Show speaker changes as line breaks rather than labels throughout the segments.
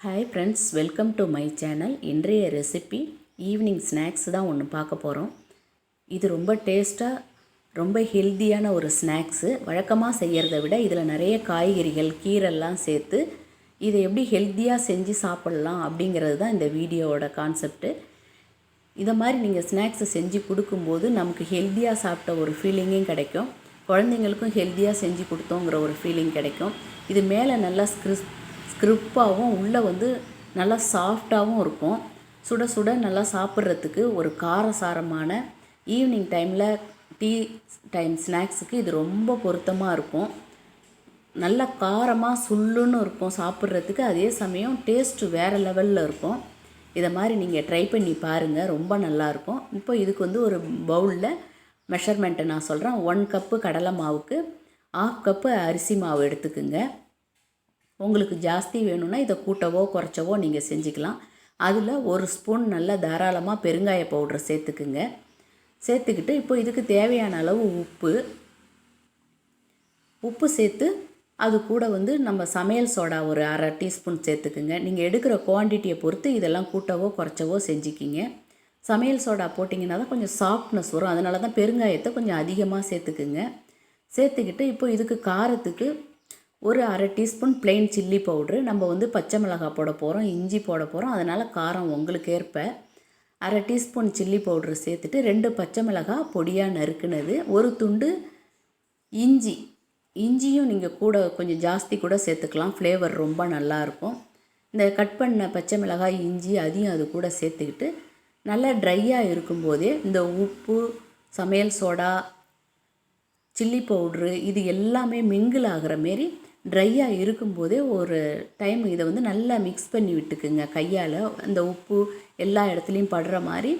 Hi friends welcome to my channel இன்றைய recipe evening snacks தான் ஒன்று பார்க்க போகிறோம் இது ரொம்ப டேஸ்ட்டாக ரொம்ப ஹெல்த்தியான ஒரு ஸ்நாக்ஸு வழக்கமாக செய்கிறத விட இதில் நிறைய காய்கறிகள் கீரெல்லாம் சேர்த்து இதை எப்படி ஹெல்த்தியாக செஞ்சு சாப்பிட்லாம் அப்படிங்கிறது தான் இந்த வீடியோவோட கான்செப்ட்டு இதை மாதிரி நீங்கள் ஸ்நாக்ஸை செஞ்சு கொடுக்கும்போது நமக்கு ஹெல்த்தியாக சாப்பிட்ட ஒரு ஃபீலிங்கும் கிடைக்கும். குழந்தைங்களுக்கும் ஹெல்த்தியாக செஞ்சு கொடுத்தோங்கிற ஒரு ஃபீலிங் கிடைக்கும். இது மேலே நல்லா ஸ்கிரிஸ் ஸ்கிரிப்பாகவும் உள்ளே வந்து நல்லா சாஃப்டாகவும் இருக்கும். சுட சுட நல்லா சாப்பிட்றதுக்கு ஒரு காரசாரமான ஈவினிங் டைமில் டீ டைம் ஸ்நாக்ஸுக்கு இது ரொம்ப பொருத்தமாக இருக்கும். நல்ல காரமாக சுள்ளுன்னு இருக்கும் சாப்பிட்றதுக்கு. அதே சமயம் டேஸ்ட்டு வேறு லெவலில் இருக்கும். இதை மாதிரி நீங்கள் ட்ரை பண்ணி பாருங்கள் ரொம்ப நல்லாயிருக்கும் இப்போ இதுக்கு வந்து ஒரு பவுலில் மெஷர்மெண்ட்டை நான் சொல்கிறேன். ஒன் கப்பு கடலை மாவுக்கு ஆஃப் கப்பு அரிசி மாவு எடுத்துக்குங்க. உங்களுக்கு ஜாஸ்தி வேணும்னா இதை கூட்டவோ குறைச்சவோ நீங்கள் செஞ்சுக்கலாம். அதில் ஒரு ஸ்பூன் நல்லா தாராளமாக பெருங்காய பவுட்ரு சேர்த்துக்குங்க. சேர்த்துக்கிட்டு இப்போ இதுக்கு தேவையான அளவு உப்பு. உப்பு சேர்த்து அது கூட வந்து நம்ம சமையல் சோடா ஒரு அரை டீஸ்பூன் சேர்த்துக்குங்க. நீங்கள் எடுக்கிற குவான்டிட்டியை பொறுத்து இதெல்லாம் கூட்டவோ குறைச்சவோ செஞ்சுக்கிங்க. சமையல் சோடா போட்டிங்கன்னா தான் கொஞ்சம் சாஃப்ட்னஸ் வரும். அதனால தான் பெருங்காயத்தை கொஞ்சம் அதிகமாக சேர்த்துக்குங்க. சேர்த்துக்கிட்டு இப்போ இதுக்கு காரத்துக்கு ஒரு அரை டீஸ்பூன் பிளெயின் சில்லி பவுட்ரு நம்ம வந்து பச்சை மிளகாய் போட போகிறோம் இஞ்சி போட போகிறோம் அதனால் காரம் உங்களுக்கு ஏற்ப அரை டீஸ்பூன் சில்லி பவுட்ரு சேர்த்துட்டு ரெண்டு பச்சை மிளகாய் பொடியாக நறுக்குனது ஒரு துண்டு இஞ்சி. இஞ்சியும் நீங்கள் கூட கொஞ்சம் ஜாஸ்தி கூட சேர்த்துக்கலாம் ஃப்ளேவர் ரொம்ப நல்லாயிருக்கும் இந்த கட் பண்ண பச்சை மிளகாய் இஞ்சி அதையும் அது கூட சேர்த்துக்கிட்டு நல்லா ட்ரையாக இருக்கும்போதே இந்த உப்பு சமையல் சோடா சில்லி பவுட்ரு இது எல்லாமே மிங்கிள் ஆகிற மாரி ட்ரையாக இருக்கும்போதே ஒரு டைம் இதை வந்து நல்லா மிக்ஸ் பண்ணி விட்டுக்குங்க. கையால் அந்த உப்பு எல்லா இடத்துலையும் படுற மாதிரி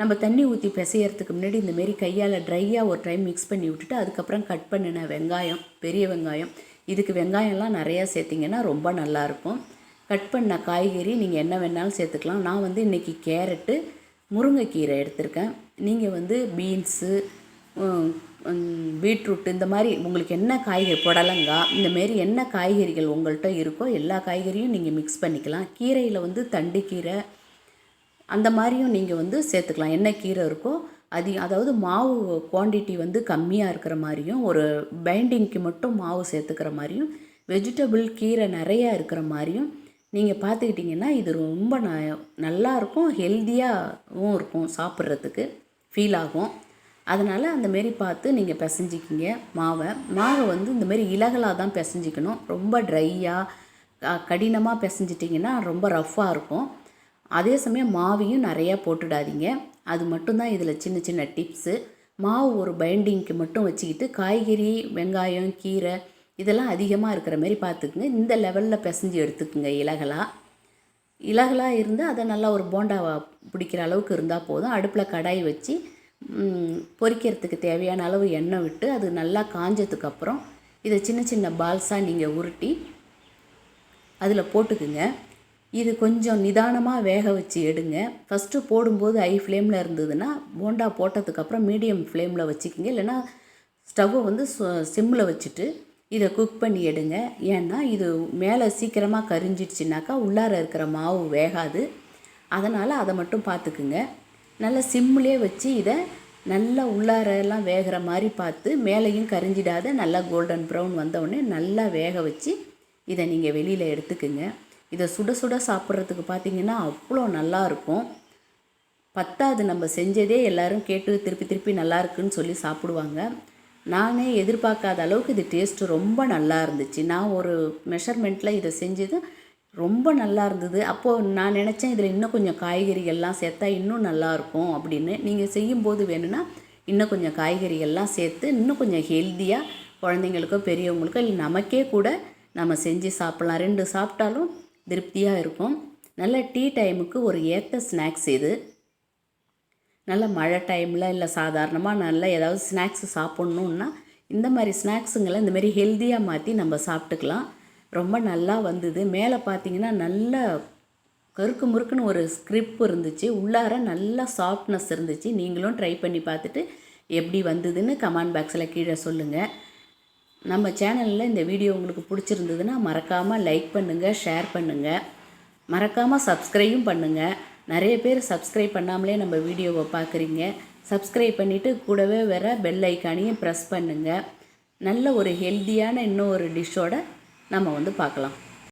நம்ம தண்ணி ஊற்றி பிசையறதுக்கு முன்னாடி இந்தமாரி கையால் ட்ரையாக ஒரு டைம் மிக்ஸ் பண்ணி விட்டுட்டு அதுக்கப்புறம் கட் பண்ணின வெங்காயம் பெரிய வெங்காயம். இதுக்கு வெங்காயம்லாம் நிறையா சேர்த்திங்கன்னா ரொம்ப நல்லாயிருக்கும் கட் பண்ண காய்கறி நீங்கள் என்ன வேணாலும் சேர்த்துக்கலாம். நான் வந்து இன்றைக்கி கேரட்டு முருங்கைக்கீரை எடுத்திருக்கேன். நீங்கள் வந்து பீன்ஸு பீட்ரூட் இந்த மாதிரி உங்களுக்கு என்ன காய்கறி புடலங்காய் இந்தமாரி என்ன காய்கறிகள் உங்கள்கிட்ட இருக்கோ எல்லா காய்கறியும் நீங்கள் மிக்ஸ் பண்ணிக்கலாம். கீரையில் வந்து தண்டு கீரை அந்த மாதிரியும் நீங்கள் வந்து சேர்த்துக்கலாம். என்ன கீரை இருக்கோ அது அதாவது மாவு குவான்டிட்டி வந்து கம்மியாக இருக்கிற மாதிரியும் ஒரு பைண்டிங்க்கு மட்டும் மாவு சேர்த்துக்கிற மாதிரியும் வெஜிடபிள் கீரை நிறையா இருக்கிற மாதிரியும் நீங்கள் பார்த்துக்கிட்டிங்கன்னா இது ரொம்ப ந நல்லாயிருக்கும் ஹெல்த்தியாகவும் இருக்கும் சாப்பிட்றதுக்கு ஃபீல் ஆகும். அதனால் அந்தமாரி பார்த்து நீங்கள் பிசைஞ்சிக்கிங்க மாவை. மாவை வந்து இந்தமாரி இலகலாக தான் பிசைஞ்சிக்கணும். ரொம்ப ட்ரையாக கடினமாக பிசைஞ்சிட்டிங்கன்னா ரொம்ப ரஃப்பாக இருக்கும். அதே சமயம் மாவையும் நிறையா போட்டுடாதீங்க. அது மட்டும்தான் இதில் சின்ன சின்ன டிப்ஸு மாவு ஒரு பைண்டிங்க்கு மட்டும் வச்சுக்கிட்டு காய்கறி வெங்காயம் கீரை இதெல்லாம் அதிகமாக இருக்கிற மாதிரி பார்த்துக்குங்க. இந்த லெவலில் பிசைஞ்சு எடுத்துக்குங்க இலகலாக இலகலாக இருந்து அதை நல்லா ஒரு போண்டாவை பிடிக்கிற அளவுக்கு இருந்தால் போதும். அடுப்பில் கடாய் வச்சு பொரிக்கிறதுக்கு தேவையான அளவு எண்ணெய் விட்டு அது நல்லா காஞ்சதுக்கப்புறம் இதை சின்ன சின்ன பால்ஸாக நீங்கள் உருட்டி அதில் போட்டுக்குங்க. இது கொஞ்சம் நிதானமாக வேக வச்சு எடுங்க. ஃபஸ்ட்டு போடும்போது ஹை ஃப்ளேமில் இருந்ததுன்னா போண்டா போட்டதுக்கப்புறம் மீடியம் ஃப்ளேமில் வச்சுக்கிங்க. இல்லைன்னா ஸ்டவ்வை வந்து சிம்மில் வச்சுட்டு இதை குக் பண்ணி எடுங்க. ஏன்னா இது மேலே சீக்கிரமாக கரிஞ்சிடுச்சுனாக்கா உள்ளார இருக்கிற மாவு வேகாது. அதனால் அதை மட்டும் பார்த்துக்குங்க. நல்லா சிம்லேயே வச்சு இதை நல்லா உள்ளாரெல்லாம் வேகிற மாதிரி பார்த்து மேலேயும் கரிஞ்சிடாத நல்லா கோல்டன் ப்ரௌன் வந்தவுடனே நல்லா வேக வச்சு இதை நீங்கள் வெளியில் எடுத்துக்குங்க. இதை சுட சுட சாப்பிட்றதுக்கு பார்த்திங்கன்னா அவ்வளோ நல்லாயிருக்கும் பத்தாது நம்ம செஞ்சதே எல்லோரும் கேட்டு திருப்பி திருப்பி நல்லா இருக்குன்னு சொல்லி சாப்பிடுவாங்க. நானே எதிர்பார்க்காத அளவுக்கு இது டேஸ்ட்டு ரொம்ப நல்லா இருந்துச்சு. நான் ஒரு மெஷர்மெண்ட்டில் இதை செஞ்சது ரொம்ப நல்லா இருந்தது. அப்போது நான் நினச்சேன் இதில் இன்னும் கொஞ்சம் காய்கறிகள்லாம் சேர்த்தா இன்னும் நல்லாயிருக்கும் அப்படின்னு. நீங்கள் செய்யும்போது வேணும்னா இன்னும் கொஞ்சம் காய்கறிகள்லாம் சேர்த்து இன்னும் கொஞ்சம் ஹெல்த்தியாக குழந்தைங்களுக்கோ பெரியவங்களுக்கோ இல்லை நமக்கே கூட நம்ம செஞ்சு சாப்பிட்லாம். ரெண்டு சாப்பிட்டாலும் திருப்தியாக இருக்கும். நல்ல டீ டைமுக்கு ஒரு ஏற்ற ஸ்நாக்ஸ் இது நல்ல மழை டைமில் இல்லை சாதாரணமாக நல்ல ஏதாவது ஸ்நாக்ஸ் சாப்பிட்ணுன்னா இந்த மாதிரி ஸ்நாக்ஸுங்களை இந்தமாரி ஹெல்த்தியாக மாற்றி நம்ம சாப்பிட்டுக்கலாம். ரொம்ப நல்லா வந்தது. மேலே பார்த்தீங்கன்னா நல்ல கருக்கு முறுக்குன்னு ஒரு ஸ்கிரிப் இருந்துச்சு. உள்ளார நல்லா சாஃப்ட்னஸ் இருந்துச்சு. நீங்களும் ட்ரை பண்ணி பார்த்துட்டு எப்படி வந்ததுன்னு கமெண்ட் பாக்ஸில் கீழே சொல்லுங்கள் நம்ம சேனலில் இந்த வீடியோ உங்களுக்கு பிடிச்சிருந்ததுன்னா மறக்காமல் லைக் பண்ணுங்கள் ஷேர் பண்ணுங்கள் மறக்காமல் சப்ஸ்கிரைபும் பண்ணுங்கள் நிறைய பேர் சப்ஸ்கிரைப் பண்ணாமலே நம்ம வீடியோவை பார்க்குறீங்க சப்ஸ்கிரைப் பண்ணிவிட்டு கூடவே வர பெல் ஐக்கானையும் ப்ரெஸ் பண்ணுங்கள் நல்ல ஒரு ஹெல்த்தியான இன்னும் ஒரு டிஷ்ஷோட நம்ம வந்து பார்க்கலாம்.